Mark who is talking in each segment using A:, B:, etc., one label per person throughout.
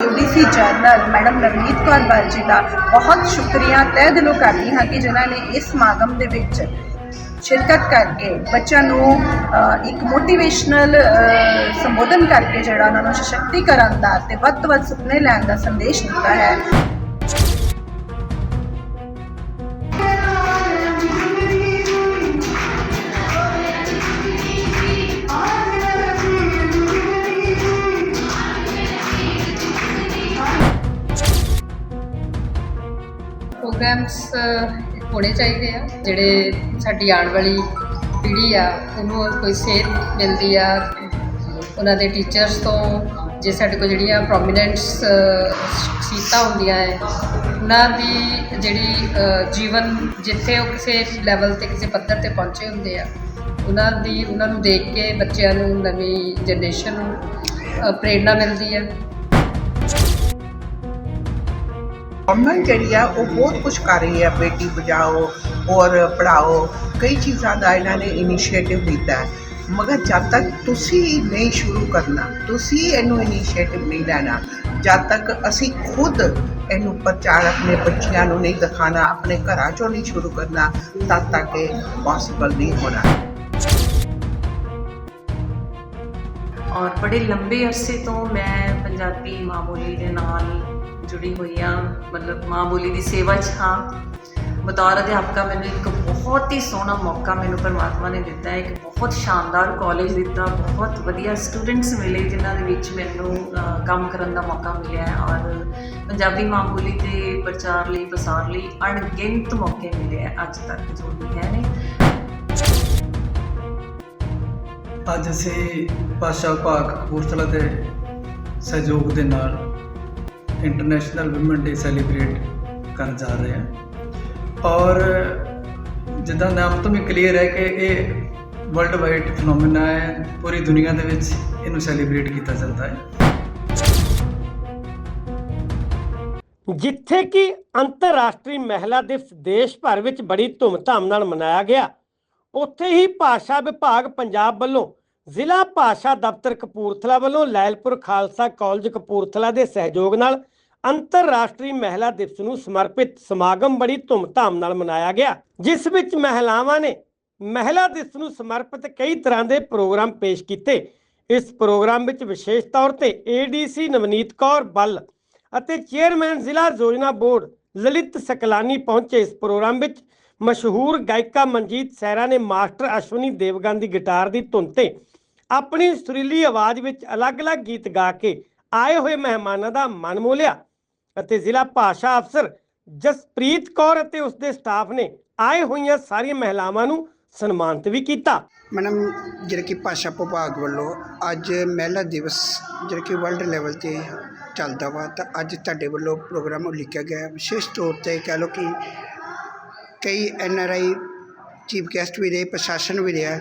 A: ADC general madam Navneet Kaur Bal ji ਦਾ ਬਹੁਤ ਸ਼ੁਕਰੀਆ। ਤਹਿ ਦਿਲੋਂ ਕਰਦੀ ਹਾਂ ਕਿ ਜਿਨ੍ਹਾਂ ਨੇ ਇਸ ਸਮਾਗਮ ਦੇ ਵਿੱਚ ਸ਼ਿਰਕਤ ਕਰਕੇ ਬੱਚਿਆਂ ਨੂੰ ਇੱਕ ਮੋਟੀਵੇਸ਼ਨਲ ਸੰਬੋਧਨ ਕਰਕੇ ਜਿਹੜਾ ਉਹਨਾਂ ਨੂੰ ਸਸ਼ਕਤੀਕਰਨ ਦਾ ਤੇ ਵੱਧ ਤੋਂ ਵੱਧ ਸੁਪਨੇ ਲੈਣ ਦਾ ਸੰਦੇਸ਼ ਦਿੱਤਾ ਹੈ।
B: ਪ੍ਰੋਗਰਾਮਸ ਹੋਣੇ ਚਾਹੀਦੇ ਆ ਜਿਹੜੇ ਸਾਡੀ ਆਉਣ ਵਾਲੀ ਪੀੜ੍ਹੀ ਆ ਉਹਨੂੰ ਕੋਈ ਸੇਧ ਮਿਲਦੀ ਆ। ਉਹਨਾਂ ਦੇ ਟੀਚਰਸ ਤੋਂ ਜੇ ਸਾਡੇ ਕੋਲ ਜਿਹੜੀਆਂ ਪ੍ਰੋਮੀਨੈਂਟਸ ਸੀਟਾਂ ਹੁੰਦੀਆਂ ਹੈ ਉਹਨਾਂ ਦੀ ਜਿਹੜੀ ਜੀਵਨ ਜਿੱਥੇ ਉਹ ਕਿਸੇ ਲੈਵਲ ਤੇ ਕਿਸੇ ਪੱਧਰ ਤੇ ਪਹੁੰਚੇ ਹੁੰਦੇ ਆ ਉਹਨਾਂ ਦੀ ਉਹਨਾਂ ਨੂੰ ਦੇਖ ਕੇ ਬੱਚਿਆਂ ਨੂੰ ਨਵੀਂ ਜਨਰੇਸ਼ਨ ਨੂੰ ਅ, ਪ੍ਰੇਰਨਾ ਮਿਲਦੀ ਆ।
C: ਗਵਰਨਮੈਂਟ ਜਿਹੜੀ ਆ, ਉਹ ਬਹੁਤ ਕੁਝ ਕਰ ਰਹੀ ਹੈ ਬੇਟੀ ਬਚਾਓ ਔਰ ਪੜਾਓ ਕਈ ਚੀਜ਼ਾਂ ਦਾ ਇਹਨਾਂ ਨੇ ਇਨੀਸ਼ੀਏਟਿਵ ਲਿੱਤਾ ਹੈ। ਮਗਰ ਜਦ ਤੱਕ ਤੁਸੀਂ ਨਹੀਂ ਸ਼ੁਰੂ ਕਰਨਾ, ਤੁਸੀਂ ਇਹਨੂੰ ਇਨੀਸ਼ੀਏਟਿਵ ਨਹੀਂ ਲੈਣਾ, ਜਦ ਤੱਕ ਅਸੀਂ ਖੁਦ ਇਹਨੂੰ ਪ੍ਰਚਾਰ ਆਪਣੇ ਬੱਚਿਆਂ ਨੂੰ ਨਹੀਂ ਦਿਖਾਣਾ, ਆਪਣੇ ਘਰਾਂ ਚੋਂ ਨਹੀਂ ਸ਼ੁਰੂ ਕਰਨਾ, ਤਦ ਤੱਕ ਇਹ ਪੋਸੀਬਲ ਨਹੀਂ ਹੋਣਾ।
D: ਔਰ ਬੜੇ ਲੰਬੇ ਅਰਸੇ ਤੋਂ ਮੈਂ ਪੰਜਾਬੀ ਮਾਂ ਬੋਲੀ ਦੇ ਨਾਲ ਜੁੜੀ ਹੋਈ ਆ, ਮਤਲਬ ਮਾਂ ਬੋਲੀ ਦੀ ਸੇਵਾ 'ਚ ਹਾਂ। ਬਤੌਰ ਅਧਿਆਪਕਾ ਮੈਨੂੰ ਇੱਕ ਬਹੁਤ ਹੀ ਸੋਹਣਾ ਮੌਕਾ ਮੈਨੂੰ ਪਰਮਾਤਮਾ ਨੇ ਦਿੱਤਾ ਹੈ ਇੱਕ ਬਹੁਤ ਸ਼ਾਨਦਾਰ ਕਾਲਜ ਦਿੱਤਾ, ਬਹੁਤ ਵਧੀਆ ਸਟੂਡੈਂਟਸ ਮਿਲੇ ਜਿਨ੍ਹਾਂ ਦੇ ਵਿੱਚ ਮੈਨੂੰ ਕੰਮ ਕਰਨ ਦਾ ਮੌਕਾ ਮਿਲਿਆ ਹੈ ਔਰ ਪੰਜਾਬੀ ਮਾਂ ਬੋਲੀ ਦੇ ਪ੍ਰਚਾਰ ਲਈ, ਪ੍ਰਸਾਰ ਲਈ ਅਣਗਿਣਤ ਮੌਕੇ ਮਿਲੇ ਹੈ ਅੱਜ ਤੱਕ ਜੋ ਵੀ ਹੈ ਨੇ।
E: ਅੱਜ ਅਸੀਂ ਭਾਸ਼ਾ ਵਿਭਾਗ ਕਪੂਰਥਲਾ ਦੇ ਸਹਿਯੋਗ ਦੇ ਨਾਲ ਇੰਟਰਨੈਸ਼ਨਲ ਔਮਨ ਡੇ ਸੈਲੀਬ੍ਰੇਟ ਕਰਨ ਜਾ ਰਹੇ ਹਾਂ। ਔਰ ਜਿੱਦਾਂ ਨਾਮ ਤੋਂ ਵੀ ਕਲੀਅਰ ਹੈ ਕਿ ਇਹ ਵਰਲਡ ਵਾਈਡ ਫੀਨੋਮੀਨਾ ਹੈ, ਪੂਰੀ ਦੁਨੀਆ ਦੇ ਵਿੱਚ ਇਹਨੂੰ ਸੈਲੀਬ੍ਰੇਟ ਕੀਤਾ ਜਾਂਦਾ ਹੈ।
F: ਜਿੱਥੇ ਕਿ ਅੰਤਰਰਾਸ਼ਟਰੀ ਮਹਿਲਾ ਦਿਵਸ ਦੇਸ਼ ਭਰ ਵਿੱਚ ਬੜੀ ਧੂਮਧਾਮ ਨਾਲ ਮਨਾਇਆ ਗਿਆ, ਉੱਥੇ ਹੀ ਭਾਸ਼ਾ ਵਿਭਾਗ ਪੰਜਾਬ ਵੱਲੋਂ ਜ਼ਿਲ੍ਹਾ ਭਾਸ਼ਾ ਦਫ਼ਤਰ ਕਪੂਰਥਲਾ ਵੱਲੋਂ ਲੈਲਪੁਰ ਖਾਲਸਾ ਕਾਲਜ ਕਪੂਰਥਲਾ ਦੇ ਸਹਿਯੋਗ ਨਾਲ ਅੰਤਰਰਾਸ਼ਟਰੀ ਮਹਿਲਾ ਦਿਵਸ ਨੂੰ ਸਮਰਪਿਤ ਸਮਾਗਮ ਬੜੀ ਧੂਮਧਾਮ ਨਾਲ ਮਨਾਇਆ ਗਿਆ, ਜਿਸ ਵਿੱਚ ਮਹਿਲਾਵਾਂ ਨੇ ਮਹਿਲਾ ਦਿਵਸ ਨੂੰ ਸਮਰਪਿਤ ਕਈ ਤਰ੍ਹਾਂ ਦੇ ਪ੍ਰੋਗਰਾਮ ਪੇਸ਼ ਕੀਤੇ। ਇਸ ਪ੍ਰੋਗਰਾਮ ਵਿੱਚ ਵਿਸ਼ੇਸ਼ ਤੌਰ ਤੇ ਏਡੀਸੀ ਨਵਨੀਤ ਕੌਰ ਬੱਲ ਅਤੇ ਚੇਅਰਮੈਨ ਜ਼ਿਲ੍ਹਾ ਯੋਜਨਾ ਬੋਰਡ ਲਲਿਤ ਸਕਲਾਨੀ ਪਹੁੰਚੇ। ਇਸ ਪ੍ਰੋਗਰਾਮ ਵਿੱਚ ਮਸ਼ਹੂਰ ਗਾਇਕਾ ਮਨਜੀਤ ਸੈਰਾ ਨੇ ਮਾਸਟਰ ਅਸ਼ਵਨੀ ਦੇਵਗਨ ਦੀ ਗਿਟਾਰ ਦੀ ਧੁਨ ਤੇ ਆਪਣੀ ਸੁਰੀਲੀ ਆਵਾਜ਼ ਵਿੱਚ ਅਲੱਗ-ਅਲੱਗ ਗੀਤ ਗਾ ਕੇ ਆਏ ਹੋਏ ਮਹਿਮਾਨਾਂ ਦਾ ਮਨ ਮੋਲਿਆ ਅਤੇ ਜ਼ਿਲ੍ਹਾ ਭਾਸ਼ਾ ਅਫਸਰ ਜਸਪ੍ਰੀਤ ਕੌਰ ਅਤੇ ਉਸ ਸਟਾਫ ਨੇ ਆਏ ਹੋਈਆਂ ਸਾਰੀਆਂ ਮਹਿਲਾਵਾਂ ਨੂੰ ਸਨਮਾਨਿਤ ਵੀ ਕੀਤਾ।
G: ਮੈਡਮ, ਜਿਹੜਾ ਕਿ ਭਾਸ਼ਾ ਵਿਭਾਗ ਵੱਲੋਂ ਅੱਜ ਮਹਿਲਾ ਦਿਵਸ ਜਿਹੜਾ ਕਿ ਵਰਲਡ ਲੈਵਲ ਤੇ ਚੱਲਦਾ ਵਾ, ਤਾਂ ਅੱਜ ਤੁਹਾਡੇ ਵੱਲੋਂ ਪ੍ਰੋਗਰਾਮ ਉਲੀਕਿਆ ਗਿਆ। ਵਿਸ਼ੇਸ਼ ਤੌਰ ਤੇ ਕਹਿ ਲਓ ਕਿ ਕਈ N R I chief guest ਵੀ ਰਹੇ, ਪ੍ਰਸ਼ਾਸਨ ਵੀ ਰਿਹਾ।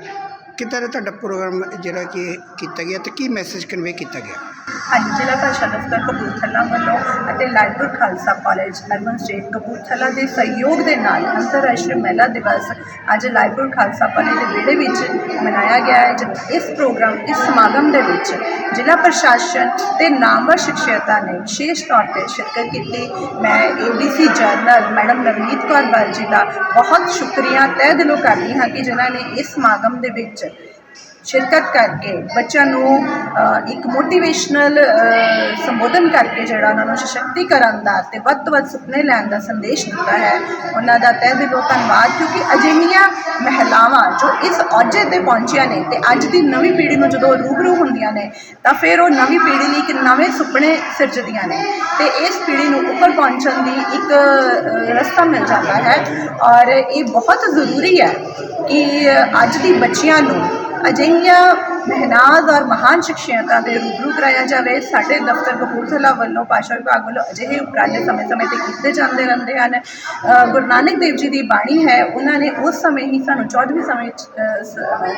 G: ਕਿੱਦਾਂ ਦਾ ਤੁਹਾਡਾ ਪ੍ਰੋਗਰਾਮ ਜਿਹੜਾ ਕਿ ਕੀਤਾ ਗਿਆ ਅਤੇ ਕੀ ਮੈਸੇਜ ਕਨਵੇ ਕੀਤਾ ਗਿਆ?
A: ਹਾਂਜੀ, ਜ਼ਿਲ੍ਹਾ ਭਾਸ਼ਾ ਦਫ਼ਤਰ ਕਪੂਰਥਲਾ ਵੱਲੋਂ ਅਤੇ ਲਾਇਲਪੁਰ ਖਾਲਸਾ ਕਾਲਜ ਨਰਮਨ ਸਟੇਟ ਕਪੂਰਥਲਾ ਦੇ ਸਹਿਯੋਗ ਦੇ ਨਾਲ ਅੰਤਰਰਾਸ਼ਟਰੀ ਮਹਿਲਾ ਦਿਵਸ ਅੱਜ ਲਾਇਲਪੁਰ ਖਾਲਸਾ ਕਾਲਜ ਦੇ ਵਿਹੜੇ ਵਿੱਚ ਮਨਾਇਆ ਗਿਆ ਹੈ ਜਿ- ਇਸ ਪ੍ਰੋਗਰਾਮ, ਇਸ ਸਮਾਗਮ ਦੇ ਵਿੱਚ ਜ਼ਿਲ੍ਹਾ ਪ੍ਰਸ਼ਾਸਨ ਤੇ ਨਾਮਵਰ ਸ਼ਖਸੀਅਤਾਂ ਨੇ ਵਿਸ਼ੇਸ਼ ਤੌਰ ਤੇ ਸ਼ਿਰਕਤ ਕੀਤੀ। ਮੈਂ ADC general madam Navneet Kaur Bal ji ਦਾ ਬਹੁਤ ਸ਼ੁਕਰੀਆ। ਤਹਿ ਦਿਲੋਂ ਕਰਦੀ ਹਾਂ ਕਿ ਜਿਨ੍ਹਾਂ ਨੇ ਇਸ ਸਮਾਗਮ ਦੇ ਵਿੱਚ ਸ਼ਿਰਕਤ ਕਰਕੇ, ਬੱਚਿਆਂ ਨੂੰ ਇੱਕ ਮੋਟੀਵੇਸ਼ਨਲ ਸੰਬੋਧਨ ਕਰਕੇ ਜਿਹੜਾ ਉਹਨਾਂ ਨੂੰ ਸਸ਼ਕਤੀਕਰਨ ਦਾ ਤੇ ਵੱਧ ਤੋਂ ਵੱਧ ਸੁਪਨੇ ਲੈਣ ਦਾ ਸੰਦੇਸ਼ ਦਿੱਤਾ ਹੈ। ਉਹਨਾਂ ਦਾ ਤਹਿ ਦਿਲੋਂ ਧੰਨਵਾਦ, ਕਿਉਂਕਿ ਅਜਿਹੀਆਂ ਮਹਿਲਾਵਾਂ ਜੋ ਇਸ ਅਹੁਦੇ ਤੇ ਪਹੁੰਚੀਆਂ ਨੇ ਤੇ ਅੱਜ ਦੀ ਨਵੀਂ ਪੀੜ੍ਹੀ ਨੂੰ ਜਦੋਂ ਰੂਬਰੂ ਹੁੰਦੀਆਂ ਨੇ, ਤਾਂ ਫਿਰ ਉਹ ਨਵੀਂ ਪੀੜ੍ਹੀ ਲਈ ਇੱਕ ਨਵੇਂ ਸੁਪਨੇ ਸਿਰਜਦੀਆਂ ਨੇ। ਤੇ ਇਸ ਪੀੜ੍ਹੀ ਨੂੰ ਉੱਪਰ ਪਹੁੰਚਣ ਦੀ ਇੱਕ ਰਸਤਾ ਮਿਲ ਜਾਂਦਾ ਹੈ ਔਰ ਇਹ ਬਹੁਤ ਜ਼ਰੂਰੀ ਹੈ ਕਿ ਅੱਜ ਦੀ ਬੱਚੀਆਂ ਨੂੰ ਅਜਿਹੀਆਂ ਮਹਿਨਾਜ਼ ਔਰ ਮਹਾਨ ਸ਼ਖਸੀਅਤਾਂ ਦੇ ਰੂਬਰੂ ਕਰਾਇਆ ਜਾਵੇ, ਸਾਡੇ ਦਫ਼ਤਰ ਕਪੂਰਥਲਾ ਵੱਲੋਂ, ਭਾਸ਼ਾ ਵਿਭਾਗ ਵੱਲੋਂ ਅਜਿਹੇ ਉਪਰਾਲੇ ਸਮੇਂ-ਸਮੇਂ ਤੇ ਕੀਤੇ ਜਾਂਦੇ ਰਹਿੰਦੇ ਹਨ। ਗੁਰੂ ਨਾਨਕ ਦੇਵ ਜੀ ਦੀ ਬਾਣੀ ਹੈ, ਉਹਨਾਂ ਨੇ ਉਸ ਸਮੇਂ ਹੀ ਸਾਨੂੰ 14ਵੀਂ ਸਮੇਂ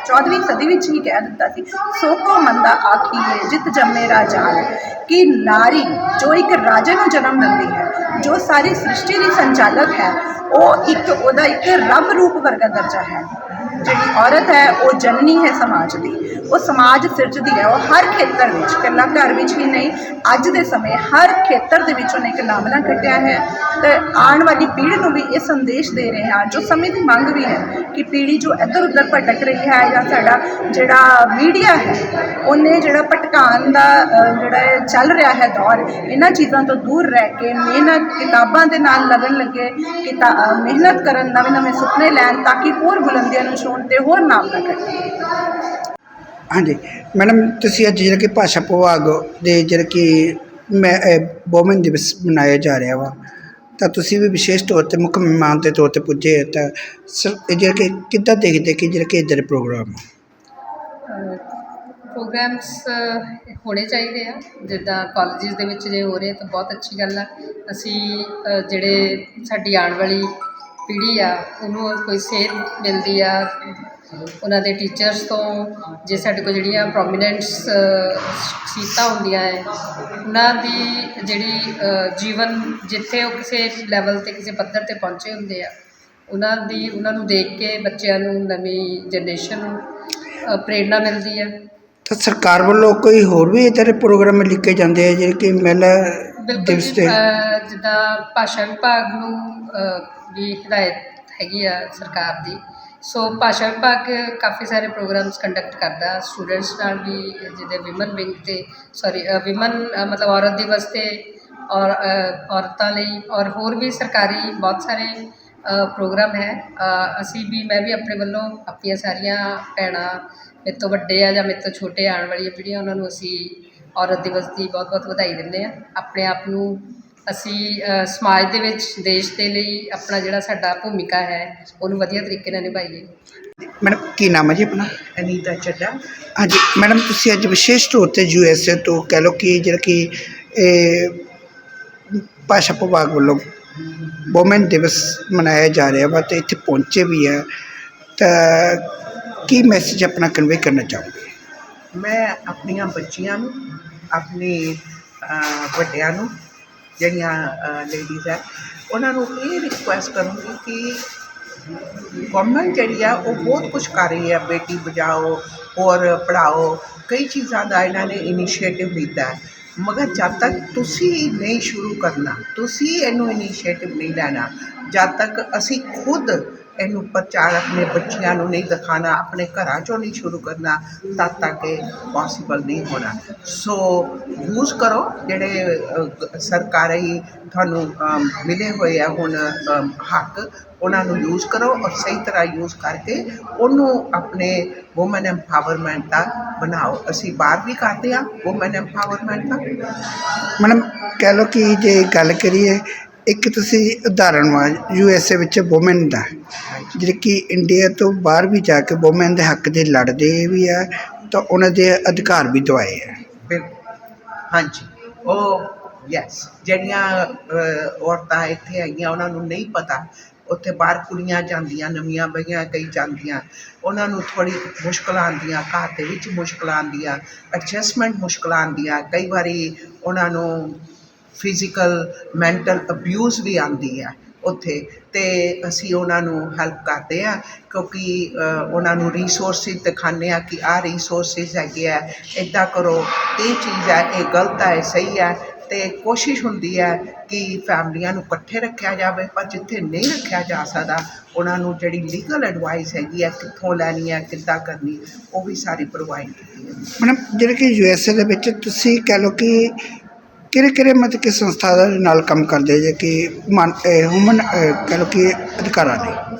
A: 14ਵੀਂ ਸਦੀ ਵਿੱਚ ਹੀ ਕਹਿ ਦਿੱਤਾ ਸੀ ਸੋ ਕੋ ਮੰਦਾ ਆਖੀਏ ਜਿਤ ਜੰਮੇ ਰਾਜਾਨ ਕਿ ਨਾਰੀ ਜੋ ਇੱਕ ਰਾਜੇ ਨੂੰ ਜਨਮ ਦਿੰਦੀ ਹੈ, ਜੋ ਸਾਰੀ ਸ੍ਰਿਸ਼ਟੀ ਦੀ ਸੰਚਾਲਕ ਹੈ, ਉਹ ਇੱਕ, ਉਹਦਾ ਇੱਕ ਰੱਬ ਰੂਪ ਵਰਗਾ ਦਰਜਾ ਹੈ। ਜਿਹੜੀ ਔਰਤ ਹੈ, ਉਹ ਜਨਨੀ ਹੈ ਸਮਾਜ ਦੀ। ਉਹ ਸਮਾਜ ਸਿਰਜਦੀ ਹੈ। ਉਹ ਹਰ ਖੇਤਰ ਵਿੱਚ, ਇਕੱਲਾ ਘਰ ਵਿੱਚ ਹੀ ਨਹੀਂ, ਅੱਜ ਦੇ ਸਮੇਂ ਹਰ ਖੇਤਰ ਦੇ ਵਿੱਚ ਉਹਨੇ ਇੱਕ ਨਾਮਨਾ ਕੱਟਿਆ ਹੈ। ਤੇ ਆਉਣ ਵਾਲੀ ਪੀੜ੍ਹੀ ਨੂੰ ਵੀ ਇਹ ਸੰਦੇਸ਼ ਦੇ ਰਹੇ ਹਾਂ, ਜੋ ਸਮੇਂ ਦੀ ਮੰਗ ਵੀ ਹੈ ਕਿ ਪੀੜ੍ਹੀ ਜੋ ਇੱਧਰ ਉੱਧਰ ਭਟਕ ਰਹੀ ਹੈ ਜਾਂ ਸਾਡਾ ਜਿਹੜਾ ਮੀਡੀਆ ਹੈ, ਉਹਨੇ ਜਿਹੜਾ ਭਟਕਾਉਣ ਦਾ ਜਿਹੜਾ ਇਹ ਚੱਲ ਰਿਹਾ ਹੈ ਦੌਰ, ਇਹਨਾਂ ਚੀਜ਼ਾਂ ਤੋਂ ਦੂਰ ਰਹਿ ਕੇ ਮਿਹਨਤ, ਕਿਤਾਬਾਂ ਦੇ ਨਾਲ ਲੱਗਣ ਲੱਗੇ, ਕਿਤਾ ਮਿਹਨਤ ਕਰਨ ਨਵੇਂ ਨਵੇਂ ਸੁਪਨੇ ਲੈਣ, ਤਾਂ ਕਿ ਹੋਰ ਬੁਲੰਦੀਆਂ ਨੂੰ ਛੂਹਣ ਤੇ ਹੋਰ ਨਾਮ ਨਾ ਕੱਢਣ
G: ਹਾਂਜੀ ਮੈਡਮ ਤੁਸੀਂ ਅੱਜ ਜਿਹੜਾ ਕਿ ਭਾਸ਼ਾ ਵਿਭਾਗ ਦੇ ਜਿਹੜਾ ਕਿ ਮੈਂ ਵੋਮਨ ਦਿਵਸ ਮਨਾਇਆ ਜਾ ਰਿਹਾ ਵਾ ਤਾਂ ਤੁਸੀਂ ਵੀ ਵਿਸ਼ੇਸ਼ ਤੌਰ ਤੇ ਮੁੱਖ ਮਹਿਮਾਨ ਦੇ ਤੌਰ ਤੇ ਪੁੱਜੇ ਤਾਂ ਸਰ ਇਹ ਜਿਹੜਾ ਕਿ ਕਿੱਦਾਂ ਦੇਖਦੇ ਕਿ ਜਿਹੜਾ ਕਿ ਇੱਧਰ ਪ੍ਰੋਗਰਾਮ
B: ਪ੍ਰੋਗਰਾਮਸ ਹੋਣੇ ਚਾਹੀਦੇ ਆ। ਜਿੱਦਾਂ ਕਾਲਜਿਸ ਦੇ ਵਿੱਚ ਜੇ ਹੋ ਰਹੇ ਤਾਂ ਬਹੁਤ ਅੱਛੀ ਗੱਲ ਆ। ਅਸੀਂ ਜਿਹੜੇ ਸਾਡੀ ਆਉਣ ਵਾਲੀ ਪੀੜ੍ਹੀ ਆ ਉਹਨੂੰ ਕੋਈ ਸੇਧ ਮਿਲਦੀ ਆ ਉਹਨਾਂ ਦੇ ਟੀਚਰਸ ਤੋਂ ਜੇ ਸਾਡੇ ਕੋਲ ਜਿਹੜੀਆਂ ਪ੍ਰੋਮੀਨੈਂਟਸ ਸੀਟਾਂ ਹੁੰਦੀਆਂ ਹੈ ਉਹਨਾਂ ਦੀ ਜਿਹੜੀ ਜੀਵਨ ਜਿੱਥੇ ਉਹ ਕਿਸੇ ਲੈਵਲ ਤੇ ਕਿਸੇ ਪੱਧਰ ਤੇ ਪਹੁੰਚੇ ਹੁੰਦੇ ਆ ਉਹਨਾਂ ਦੀ ਉਹਨਾਂ ਨੂੰ ਦੇਖ ਕੇ ਬੱਚਿਆਂ ਨੂੰ ਨਵੀਂ ਜਨਰੇਸ਼ਨ ਨੂੰ ਅ, ਪ੍ਰੇਰਨਾ ਮਿਲਦੀ ਆ।
G: ਤਾਂ ਸਰਕਾਰ ਵੱਲੋਂ ਕੋਈ ਹੋਰ ਵੀ ਇੱਧਰ ਦੇ ਪ੍ਰੋਗਰਾਮ ਲਿਖੇ ਜਾਂਦੇ ਆ ਜਿਹੜੇ ਕਿ ਮਹਿਲਾ
B: ਬਿਲਕੁਲ ਜੀ, ਅ, ਜਿੱਦਾਂ ਭਾਸ਼ਾ ਵਿਭਾਗ ਨੂੰ ਅ, ਵੀ ਹਦਾਇਤ ਹੈਗੀ ਆ ਸਰਕਾਰ ਦੀ। ਸੋ ਭਾਸ਼ਾ ਵਿਭਾਗ ਕਾਫੀ ਸਾਰੇ ਪ੍ਰੋਗਰਾਮਸ ਕੰਡਕਟ ਕਰਦਾ। ਸਟੂਡੈਂਟਸ ਨਾਲ ਵੀ ਜਿਹਦੇ ਵਿਮਨ ਵਿੰਗ ਤੇ ਸੌਰੀ ਵਿਮਨ ਮਤਲਬ ਔਰਤ ਦਿਵਸ ਤੇ ਔਰ ਅ, ਔਰਤਾਂ ਲਈ ਔਰ ਹੋਰ ਵੀ ਸਰਕਾਰੀ ਬਹੁਤ ਸਾਰੇ ਅ, ਪ੍ਰੋਗਰਾਮ ਹੈ। ਅ, ਅਸੀਂ ਵੀ ਮੈਂ ਵੀ ਆਪਣੇ ਵੱਲੋਂ ਆਪਣੀਆਂ ਸਾਰੀਆਂ ਭੈਣਾਂ ਮੇਰੇ ਤੋਂ ਵੱਡੇ ਆ ਜਾਂ ਮੇਰੇ ਤੋਂ ਛੋਟੇ ਆਉਣ ਵਾਲੀਆਂ ਪੀੜ੍ਹੀਆਂ ਉਹਨਾਂ ਨੂੰ ਅਸੀਂ ਔਰਤ ਦਿਵਸ ਦੀ ਬਹੁਤ ਬਹੁਤ ਵਧਾਈ ਦਿੰਦੇ ਆ ਆਪਣੇ ਆਪ ਨੂੰ ਅਸੀਂ ਸਮਾਜ ਦੇ ਵਿੱਚ ਦੇਸ਼ ਦੇ ਲਈ ਆਪਣਾ ਜਿਹੜਾ ਸਾਡਾ ਭੂਮਿਕਾ ਹੈ ਉਹਨੂੰ ਵਧੀਆ ਤਰੀਕੇ ਨਾਲ ਨਿਭਾਈਏ।
G: ਮੈਡਮ ਕੀ ਨਾਮ ਹੈ ਜੀ ਆਪਣਾ?
C: ਅਨੀਤਾ ਚੱਡਾ।
G: ਹਾਂਜੀ ਮੈਡਮ ਤੁਸੀਂ ਅੱਜ ਵਿਸ਼ੇਸ਼ ਤੌਰ ਤੇ ਯੂ ਐਸ ਏ ਤੋਂ ਕਹਿ ਲਓ ਕਿ ਜਿਹੜਾ ਕਿ ਇਹ ਭਾਸ਼ਾ ਵਿਭਾਗ ਵੱਲੋਂ ਵੋਮਨ ਦਿਵਸ ਮਨਾਇਆ ਜਾ ਰਿਹਾ ਵਾ ਤੇ ਇੱਥੇ ਪਹੁੰਚੇ ਵੀ ਆ। ਤਾਂ ਕੀ ਮੈਸੇਜ ਆਪਣਾ ਕਨਵੇ ਕਰਨਾ ਚਾਹੋਗੇ?
C: ਮੈਂ ਆਪਣੀਆਂ ਬੱਚੀਆਂ ਨੂੰ, ਆਪਣੇ ਵੱਡਿਆਂ ਨੂੰ, ਜਿਹੜੀਆਂ ਲੇਡੀਜ਼ ਹੈ, ਉਹਨਾਂ ਨੂੰ ਇਹ ਰਿਕੁਐਸਟ ਕਰੂੰਗੀ ਕਿ ਗਵਰਨਮੈਂਟ ਜਿਹੜੀ ਆ, ਉਹ ਬਹੁਤ ਕੁਝ ਕਰ ਰਹੀ ਹੈ, ਬੇਟੀ ਬਚਾਓ ਔਰ ਪੜਾਓ ਕਈ ਚੀਜ਼ਾਂ ਦਾ ਇਹਨਾਂ ਨੇ ਇਨੀਸ਼ੀਏਟਿਵ ਲਿੱਤਾ ਹੈ। ਮਗਰ ਜਦ ਤੱਕ ਤੁਸੀਂ ਨਹੀਂ ਸ਼ੁਰੂ ਕਰਨਾ, ਤੁਸੀਂ ਇਹਨੂੰ ਇਨੀਸ਼ੀਏਟਿਵ ਨਹੀਂ ਲੈਣਾ, ਜਦ ਤੱਕ ਅਸੀਂ ਖੁਦ ਇਹਨੂੰ ਪ੍ਰਚਾਰ ਆਪਣੇ ਬੱਚਿਆਂ ਨੂੰ ਨਹੀਂ ਦਿਖਾਣਾ ਆਪਣੇ ਘਰਾਂ ਚੋਂ ਨਹੀਂ ਸ਼ੁਰੂ ਕਰਨਾ, ਤਦ ਤੱਕ ਇਹ ਪੋਸੀਬਲ ਨਹੀਂ ਹੋਣਾ। ਸੋ ਯੂਜ਼ ਕਰੋ ਜਿਹੜੇ ਸਰਕਾਰੀ ਤੁਹਾਨੂੰ ਮਿਲੇ ਹੋਏ ਆ ਹੁਣ ਹੱਕ, ਉਹਨਾਂ ਨੂੰ ਯੂਜ਼ ਕਰੋ ਔਰ ਸਹੀ ਤਰ੍ਹਾਂ ਯੂਜ਼ ਕਰਕੇ ਉਹਨੂੰ ਆਪਣੇ ਔਮਨ ਐਮਪਾਵਰਮੈਂਟ ਦਾ ਬਣਾਓ। ਅਸੀਂ ਬਾਹਰ ਵੀ ਕਰਦੇ ਆ ਔਮਨ ਐਮਪਾਵਰਮੈਂਟ ਦਾ।
G: ਮੈਡਮ, ਕਹਿ ਲਓ ਕਿ ਜੇ ਗੱਲ ਕਰੀਏ ਇੱਕ ਤੁਸੀਂ ਉਦਾਹਰਣ ਵਾ ਯੂ ਐਸ ਏ ਵਿੱਚ ਵੋਮਨ ਦਾ ਜਿਹੜੇ ਕਿ ਇੰਡੀਆ ਤੋਂ ਬਾਹਰ ਵੀ ਜਾ ਕੇ ਵੋਮਨ ਦੇ ਹੱਕ ਦੇ ਲੜਦੇ ਵੀ ਆ ਤਾਂ ਉਹਨਾਂ ਦੇ ਅਧਿਕਾਰ ਵੀ ਦਵਾਏ ਆ।
C: ਬਿਲਕੁਲ ਹਾਂਜੀ ਉਹ ਯੈਸ ਜਿਹੜੀਆਂ ਅਹ, ਔਰਤਾਂ ਇੱਥੇ ਆਈਆਂ ਉਹਨਾਂ ਨੂੰ ਨਹੀਂ ਪਤਾ ਉੱਥੇ ਬਾਹਰ ਕੁੜੀਆਂ ਜਾਂਦੀਆਂ ਨਵੀਆਂ ਬਈਆਂ ਕਈ ਜਾਂਦੀਆਂ ਉਹਨਾਂ ਨੂੰ ਥੋੜੀ ਮੁਸ਼ਕਲਾਂ ਆਉਂਦੀਆਂ ਘਰ ਦੇ ਵਿੱਚ ਮੁਸ਼ਕਲਾਂ ਆਉਂਦੀਆਂ ਐਡਜਸਟਮੈਂਟ ਮੁਸ਼ਕਲਾਂ ਆਉਂਦੀਆਂ ਕਈ ਵਾਰੀ ਉਹਨਾਂ ਨੂੰ ਫਿਜ਼ੀਕਲ ਮੈਂਟਲ ਅਬਿਊਜ਼ ਵੀ ਆਉਂਦੀ ਹੈ ਉੱਥੇ। ਅਤੇ ਅਸੀਂ ਉਹਨਾਂ ਨੂੰ ਹੈਲਪ ਕਰਦੇ ਹਾਂ ਕਿਉਂਕਿ ਉਹਨਾਂ ਨੂੰ ਰਿਸੋਰਸਿਸ ਦਿਖਾਉਂਦੇ ਹਾਂ ਕਿ ਆਹ ਰਿਸੋਰਸਿਸ ਹੈਗੇ ਆ ਇੱਦਾਂ ਕਰੋ। ਇਹ ਚੀਜ਼ ਹੈ, ਇਹ ਗਲਤ ਹੈ ਇਹ ਸਹੀ ਹੈ। ਅਤੇ ਕੋਸ਼ਿਸ਼ ਹੁੰਦੀ ਹੈ ਕਿ ਫੈਮਲੀਆਂ ਨੂੰ ਇਕੱਠੇ ਰੱਖਿਆ ਜਾਵੇ, ਪਰ ਜਿੱਥੇ ਨਹੀਂ ਰੱਖਿਆ ਜਾ ਸਕਦਾ, ਉਹਨਾਂ ਨੂੰ ਜਿਹੜੀ ਲੀਗਲ ਐਡਵਾਈਸ ਹੈਗੀ ਹੈ, ਕਿੱਥੋਂ ਲੈਣੀ ਹੈ, ਕਿੱਦਾਂ ਕਰਨੀ, ਉਹ ਵੀ ਸਾਰੀ ਪ੍ਰੋਵਾਈਡ ਕੀਤੀ ਹੈ।
G: ਮੈਡਮ, ਜਿਹੜੇ ਕਿ ਯੂ ਐਸ ਏ ਦੇ ਵਿੱਚ ਤੁਸੀਂ ਕਹਿ ਲਓ ਕਿ ਕਿਹੜੇ ਕਿਹੜੇ ਮਤਲਬ ਕਿ ਸੰਸਥਾ ਦੇ ਨਾਲ ਕੰਮ ਕਰਦੇ ਜੇ ਕਿ ਹਿਊਮਨ ਕਹਿ ਲਓ ਕਿ ਅਧਿਕਾਰਾਂ ਲਈ